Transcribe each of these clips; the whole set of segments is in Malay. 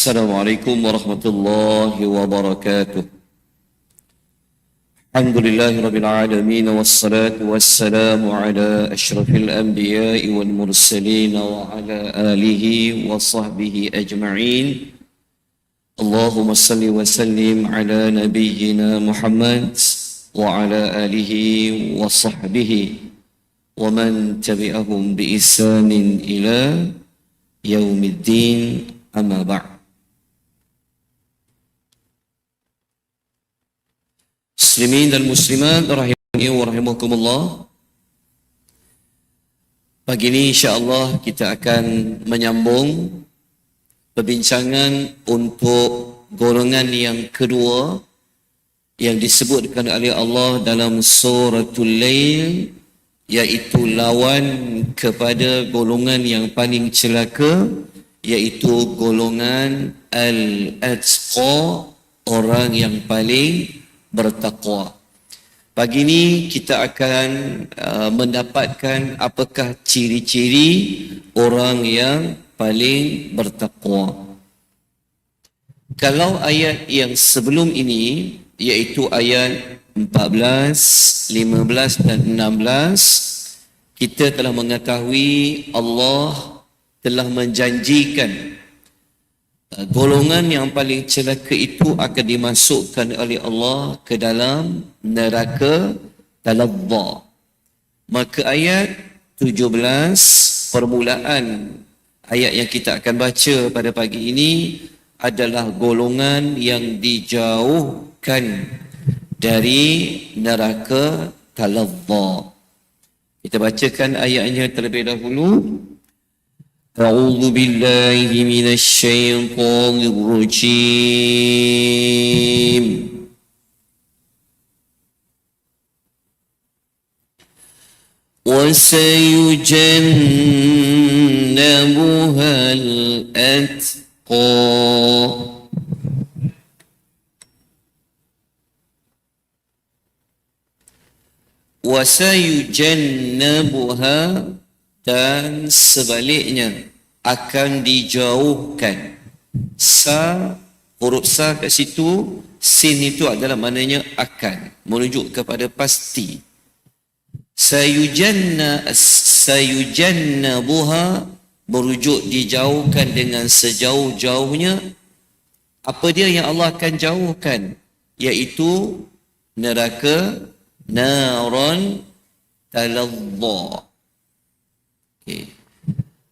السلام عليكم ورحمة الله وبركاته. الحمد لله رب العالمين والصلاة والسلام على أشرف الأنبياء والمرسلين وعلى آله وصحبه أجمعين. اللهم صل وسلم على نبينا محمد وعلى آله وصحبه ومن تبعهم بإحسان إلى يوم الدين. أما بعد. Muslimin dan Muslimat rahimani wa rahimakumullah. Pagi ini insya-Allah kita akan menyambung perbincangan untuk golongan yang kedua yang disebutkan oleh Allah dalam suratul Lail iaitu lawan kepada golongan yang paling celaka iaitu golongan al-atqa orang yang paling bertakwa. Pagi ini kita akan uh, mendapatkan apakah ciri-ciri orang yang paling bertakwa. Kalau ayat yang sebelum ini iaitu ayat 14, 15 dan 16 kita telah mengetahui Allah telah menjanjikan golongan yang paling celaka itu akan dimasukkan oleh Allah ke dalam neraka talabba. Maka ayat 17 permulaan ayat yang kita akan baca pada pagi ini adalah golongan yang dijauhkan dari neraka talabba. Kita bacakan ayatnya terlebih dahulu. أعوذ بالله من الشيطان الرجيم. وسيجنبها الأتقى. وسيجنبها dan sebaliknya akan dijauhkan. Sa huruf sa kat situ sin itu adalah maknanya akan menunjuk kepada pasti. Sayujanna sayujannabuha merujuk dijauhkan dengan sejauh-jauhnya. Apa dia yang Allah akan jauhkan? Iaitu neraka naron taladha. Okay.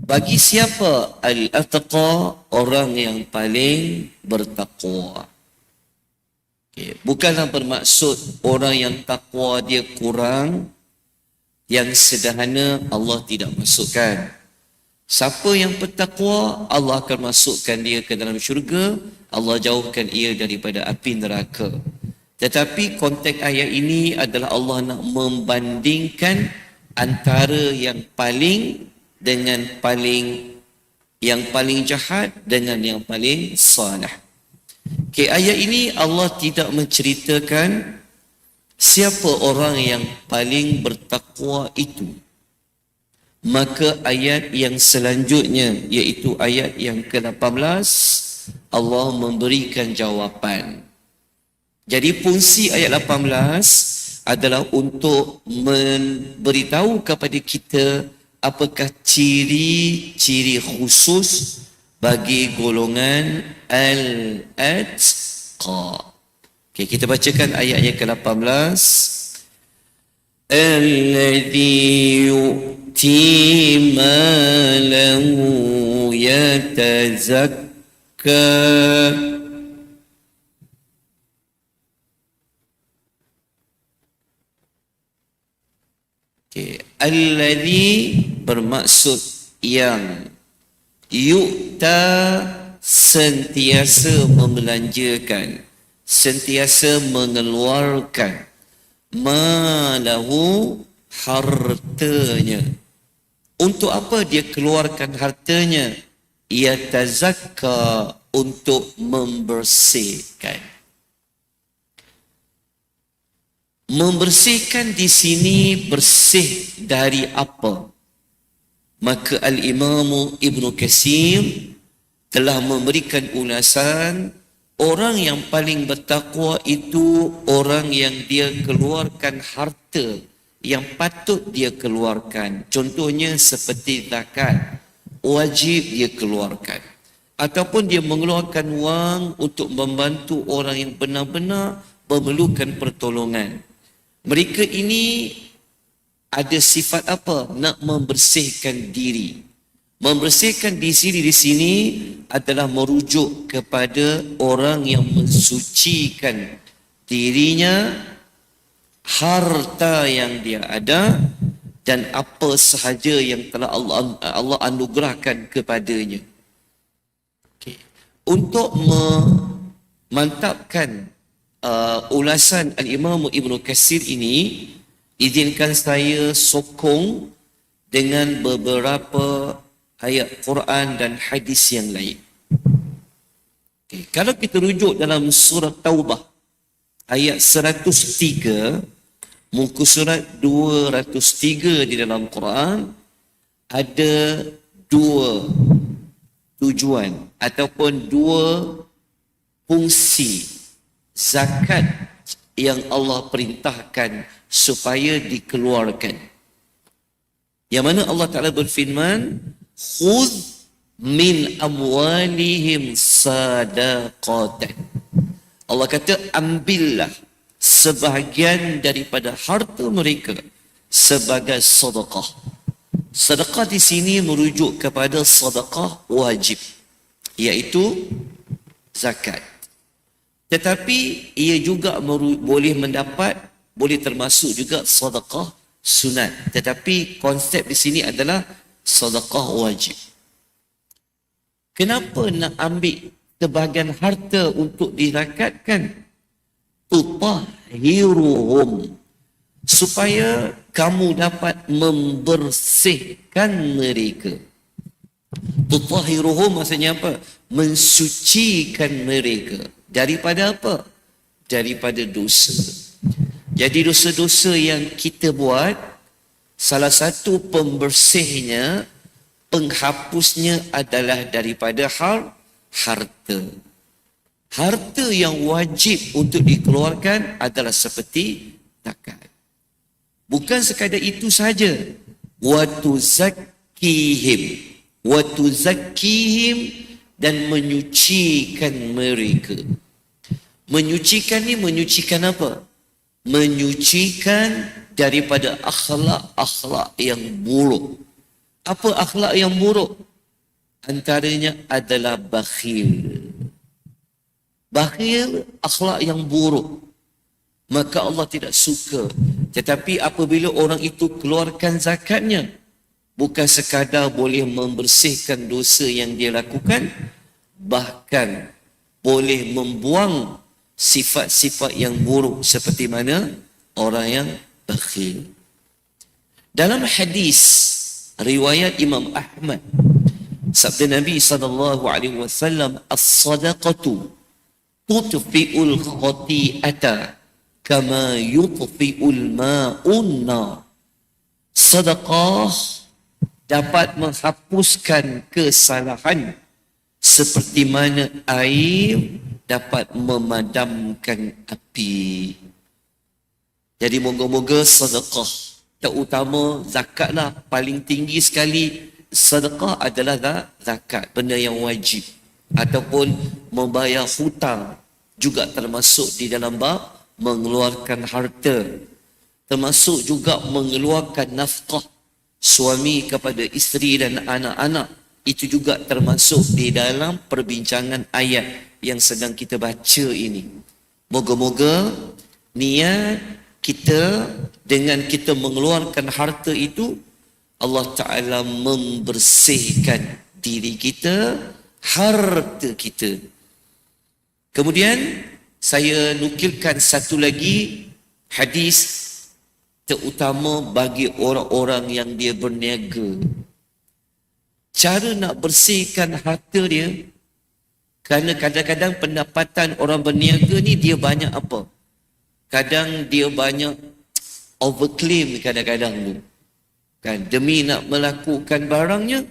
Bagi siapa al-atqa orang yang paling bertakwa. Okay. Bukanlah bermaksud orang yang takwa dia kurang yang sederhana Allah tidak masukkan. Siapa yang bertakwa Allah akan masukkan dia ke dalam syurga Allah jauhkan ia daripada api neraka tetapi konteks ayat ini adalah Allah nak membandingkan antara yang paling dengan paling yang paling jahat dengan yang paling salih. Okay, ayat ini Allah tidak menceritakan siapa orang yang paling bertakwa itu. Maka ayat yang selanjutnya iaitu ayat yang ke-18 Allah memberikan jawapan. Jadi fungsi ayat 18 adalah untuk memberitahu kepada kita apakah ciri-ciri khusus bagi golongan al-atqa. Okay, kita bacakan ayat yang ke-18. Alladhi yu'ti malahu yatazakka. Okay. Alladhi bermaksud yang yukta sentiasa membelanjakan, sentiasa mengeluarkan malahu hartanya. Untuk apa dia keluarkan hartanya? Ia tazakka untuk membersihkan. Membersihkan di sini bersih dari apa? Maka Al-Imam Ibn Qasir telah memberikan ulasan orang yang paling bertakwa itu orang yang dia keluarkan harta yang patut dia keluarkan. Contohnya seperti zakat, wajib dia keluarkan. Ataupun dia mengeluarkan wang untuk membantu orang yang benar-benar memerlukan pertolongan. Mereka ini ada sifat apa? Nak membersihkan diri. Membersihkan diri di sini adalah merujuk kepada orang yang mensucikan dirinya, harta yang dia ada dan apa sahaja yang telah Allah Allah anugerahkan kepadanya. Okay. Untuk memantapkan uh, ulasan Al-Imam Ibn Qasir ini, izinkan saya sokong dengan beberapa ayat Quran dan hadis yang lain. Okay. Kalau kita rujuk dalam surah Taubah, ayat 103, muka surat 203 di dalam Quran, ada dua tujuan ataupun dua fungsi zakat yang Allah perintahkan supaya dikeluarkan. Yang mana Allah Ta'ala berfirman, Khud min amwalihim sadaqatan. Allah kata, ambillah sebahagian daripada harta mereka sebagai sedekah. Sedekah di sini merujuk kepada sedekah wajib, iaitu zakat. Tetapi ia juga boleh mendapat, boleh termasuk juga sedekah sunat. Tetapi konsep di sini adalah sedekah wajib. Kenapa nak ambil sebahagian harta untuk dirakatkan? Tutahiruhum. Supaya kamu dapat membersihkan mereka. Tutahiruhum maksudnya apa? Mensucikan mereka. Daripada apa? Daripada dosa. Jadi dosa-dosa yang kita buat, salah satu pembersihnya, penghapusnya adalah daripada har, harta. Harta yang wajib untuk dikeluarkan adalah seperti zakat. Bukan sekadar itu saja. Watu zakihim. Watu zakihim dan menyucikan mereka. Menyucikan ni menyucikan apa? Menyucikan daripada akhlak-akhlak yang buruk. Apa akhlak yang buruk? Antaranya adalah bakhil. Bakhil akhlak yang buruk. Maka Allah tidak suka. Tetapi apabila orang itu keluarkan zakatnya, bukan sekadar boleh membersihkan dosa yang dia lakukan bahkan boleh membuang sifat-sifat yang buruk seperti mana? Orang yang bakhil. Dalam hadis riwayat Imam Ahmad sabda Nabi sallallahu alaihi wasallam as-sadaqatu tutfi'ul khati'ata kama yutfi'ul ma'un sadaqah dapat menghapuskan kesalahan. Seperti mana air dapat memadamkan api. Jadi moga-moga sedekah terutama zakatlah paling tinggi sekali. Sedekah adalah zakat benda yang wajib. Ataupun membayar hutang juga termasuk di dalam bab mengeluarkan harta. Termasuk juga mengeluarkan nafkah suami kepada isteri dan anak-anak itu juga termasuk di dalam perbincangan ayat yang sedang kita baca ini. Moga-moga niat kita dengan kita mengeluarkan harta itu Allah Ta'ala membersihkan diri kita, harta kita. Kemudian saya nukilkan satu lagi hadis terutama bagi orang-orang yang dia berniaga. Cara nak bersihkan harta dia, kerana kadang-kadang pendapatan orang berniaga ni dia banyak apa? Kadang dia banyak overclaim kadang-kadang tu. Kan demi nak melakukan barangnya,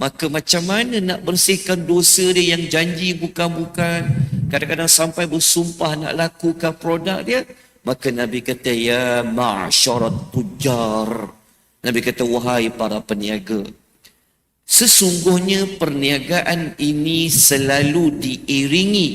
Maka macam mana nak bersihkan dosa dia yang janji bukan-bukan. Kadang-kadang sampai bersumpah nak lakukan produk dia. Maka Nabi kata, Ya ma'asyarat tujar. Nabi kata, wahai para peniaga. Sesungguhnya perniagaan ini selalu diiringi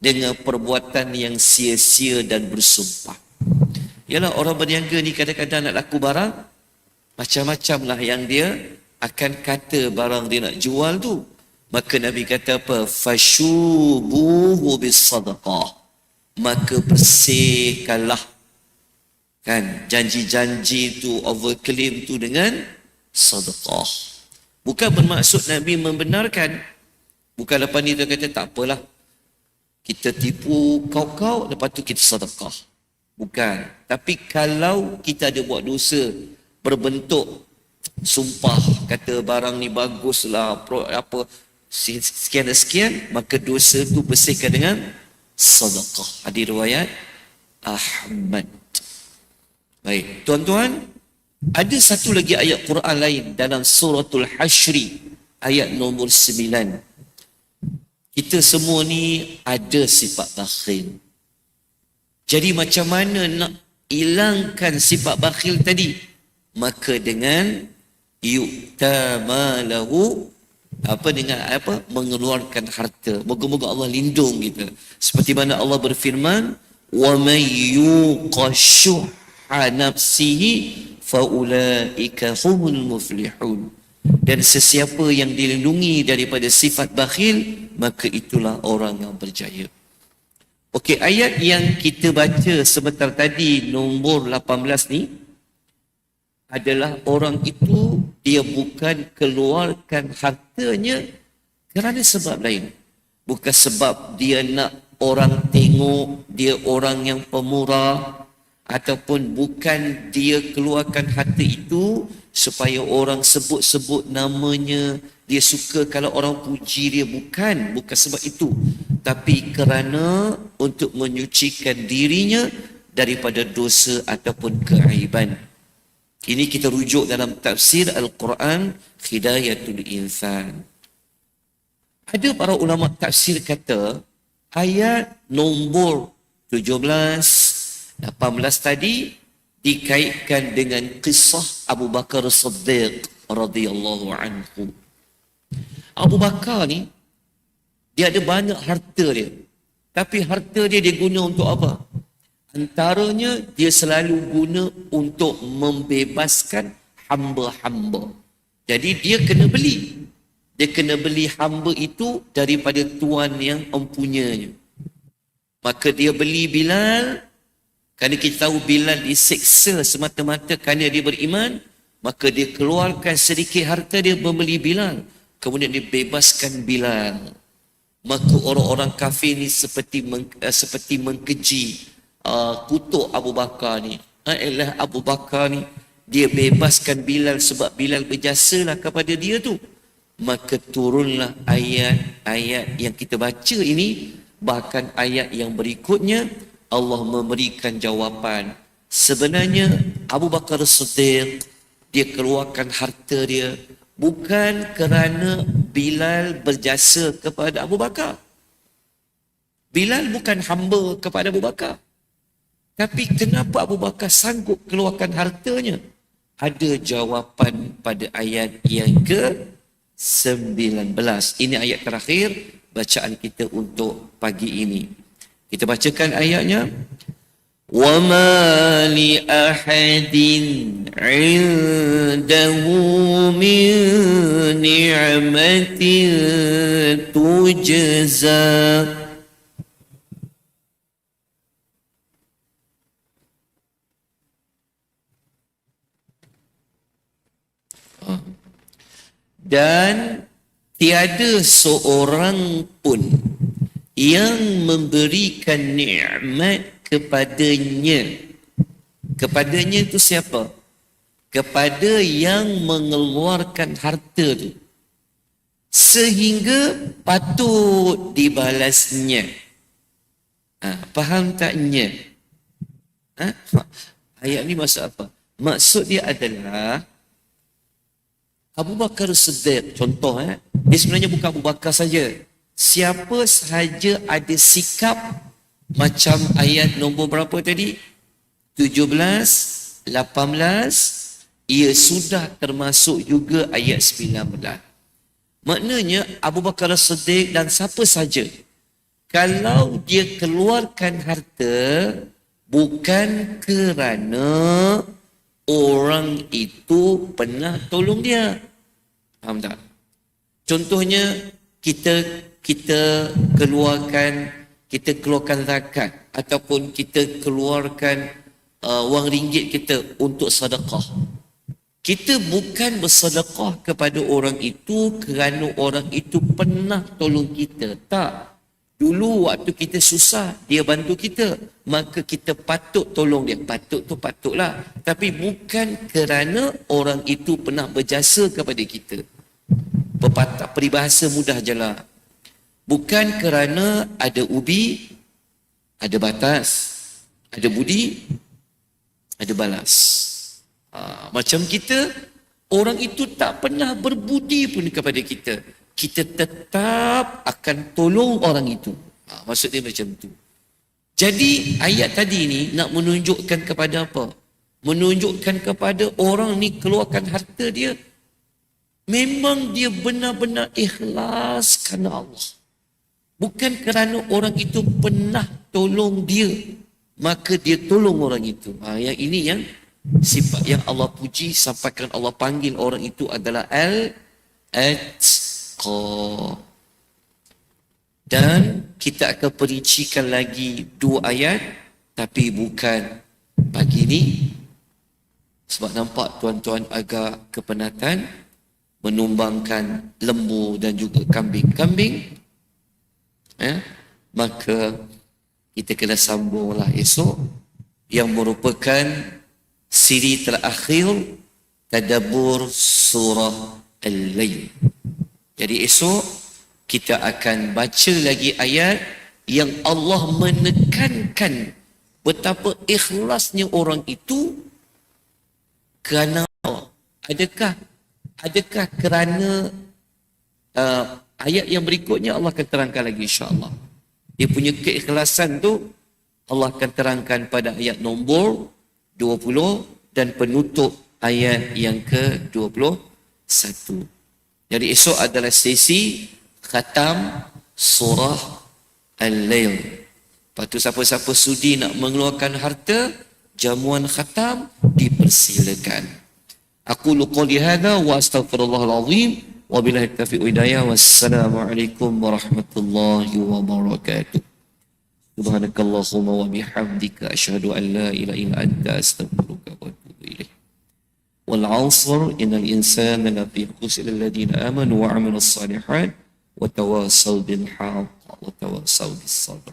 dengan perbuatan yang sia-sia dan bersumpah. Yalah orang berniaga ni kadang-kadang nak laku barang, macam-macam lah yang dia akan kata barang dia nak jual tu. Maka Nabi kata apa? Fashubuhu bis sadaqah. Maka bersihkanlah kan janji-janji tu overclaim tu dengan sedekah. Bukan bermaksud Nabi membenarkan. Bukan lepas ni dia kata tak apalah. Kita tipu kau-kau lepas tu kita sedekah. Bukan. Tapi kalau kita ada buat dosa berbentuk sumpah kata barang ni baguslah apa sekian sekian maka dosa tu bersihkan dengan sedekah hadis riwayat Ahmad. Baik. Tuan-tuan ada satu lagi ayat Quran lain dalam suratul Hashri ayat nombor 9 kita semua ni ada sifat bakhil. Jadi macam mana nak hilangkan sifat bakhil tadi? Maka dengan yu'ta malahu apa dengan apa? Mengeluarkan harta. Moga-moga Allah lindung kita. Seperti mana Allah berfirman wa may yuqashuha nafsihi fa ulaika humul muflihun. Dan sesiapa yang dilindungi daripada sifat bakhil maka itulah orang yang berjaya. Okey ayat yang kita baca sebentar tadi nombor 18 ni adalah orang itu dia bukan keluarkan hartanya kerana sebab lain. Bukan sebab dia nak orang tengok dia orang yang pemurah ataupun bukan dia keluarkan harta itu supaya orang sebut-sebut namanya. Dia suka kalau orang puji dia. Bukan bukan sebab itu. Tapi kerana untuk menyucikan dirinya daripada dosa ataupun keaiban ini kita rujuk dalam tafsir Al-Quran Hidayatul Insan. Ada para ulama tafsir kata ayat nombor 17 18 tadi dikaitkan dengan kisah Abu Bakar Siddiq radhiyallahu anhu. Abu Bakar ni dia ada banyak harta dia. Tapi harta dia dia guna untuk apa? Antaranya dia selalu guna untuk membebaskan hamba-hamba. Jadi dia kena beli. Dia kena beli hamba itu daripada tuan yang empunyanya. Maka dia beli Bilal. Kerana kita tahu Bilal diseksa semata-mata kerana dia beriman. Maka dia keluarkan sedikit harta dia membeli Bilal. Kemudian dia bebaskan Bilal. Maka orang-orang kafir ni seperti meng, uh, seperti mengkeji uh, kutuk Abu Bakar ni. Ialah Abu Bakar ni dia bebaskan Bilal sebab Bilal berjasa lah kepada dia tu. Maka turunlah ayat-ayat yang kita baca ini bahkan ayat yang berikutnya Allah memberikan jawapan. Sebenarnya Abu Bakar Siddiq dia keluarkan harta dia bukan kerana Bilal berjasa kepada Abu Bakar. Bilal bukan hamba kepada Abu Bakar. Tapi kenapa Abu Bakar sanggup keluarkan hartanya? Ada jawapan pada ayat yang ke-19. Ini ayat terakhir bacaan kita untuk pagi ini. Kita bacakan ayatnya. وَمَا لِأَحَدٍ عِنْدَهُ مِنْ نِعْمَةٍ تُجْزَى Dan tiada seorang pun yang memberikan nikmat kepadanya. Kepadanya itu siapa? Kepada yang mengeluarkan harta tu. Sehingga patut dibalasnya. Ha, faham taknya ha? ayat ni maksud apa? Maksud dia adalah Abu Bakar Siddiq contoh eh. Dia sebenarnya bukan Abu Bakar saja. Siapa sahaja ada sikap macam ayat nombor berapa tadi? 17 18 ia sudah termasuk juga ayat 19 maknanya Abu Bakar Siddiq dan siapa saja kalau dia keluarkan harta bukan kerana orang itu pernah tolong dia. Faham tak? Contohnya kita kita keluarkan kita keluarkan zakat ataupun kita keluarkan uh, wang ringgit kita untuk sedekah. Kita bukan bersedekah kepada orang itu kerana orang itu pernah tolong kita. Tak. Dulu waktu kita susah, dia bantu kita. Maka kita patut tolong dia. Patut tu patutlah. Tapi bukan kerana orang itu pernah berjasa kepada kita. Pepatah peribahasa mudah je lah. Bukan kerana ada ubi, ada batas, ada budi, ada balas. Ha, macam kita, orang itu tak pernah berbudi pun kepada kita. Kita tetap akan tolong orang itu. Ha, maksud dia macam tu. Jadi ayat tadi ni nak menunjukkan kepada apa? Menunjukkan kepada orang ni keluarkan harta dia. Memang dia benar-benar ikhlas kerana Allah. Bukan kerana orang itu pernah tolong dia. Maka dia tolong orang itu. Ha, yang ini yang sifat yang Allah puji sampaikan Allah panggil orang itu adalah al atqa dan kita akan perincikan lagi dua ayat tapi bukan pagi ini sebab nampak tuan-tuan agak kepenatan menumbangkan lembu dan juga kambing-kambing eh? maka kita kena sambunglah esok yang merupakan siri terakhir tadabbur surah Al-Layl. Jadi esok kita akan baca lagi ayat yang Allah menekankan betapa ikhlasnya orang itu kerana adakah adakah kerana uh, ayat yang berikutnya Allah akan terangkan lagi insya-Allah. Dia punya keikhlasan tu Allah akan terangkan pada ayat nombor 20 dan penutup ayat yang ke-21. Jadi esok adalah sesi khatam surah Al-Lail. Lepas tu siapa-siapa sudi nak mengeluarkan harta, jamuan khatam dipersilakan. Aku luqa lihada wa astagfirullahaladzim wa bilahi taufiq hidayah wassalamualaikum warahmatullahi wabarakatuh. Subhanakallahumma wa bihamdika ashadu an la ila ila anta astagfirullahaladzim. والعصر إن الإنسان لفي خسر الذين آمنوا وعملوا الصالحات وتواصوا بالحق وتواصوا بالصبر.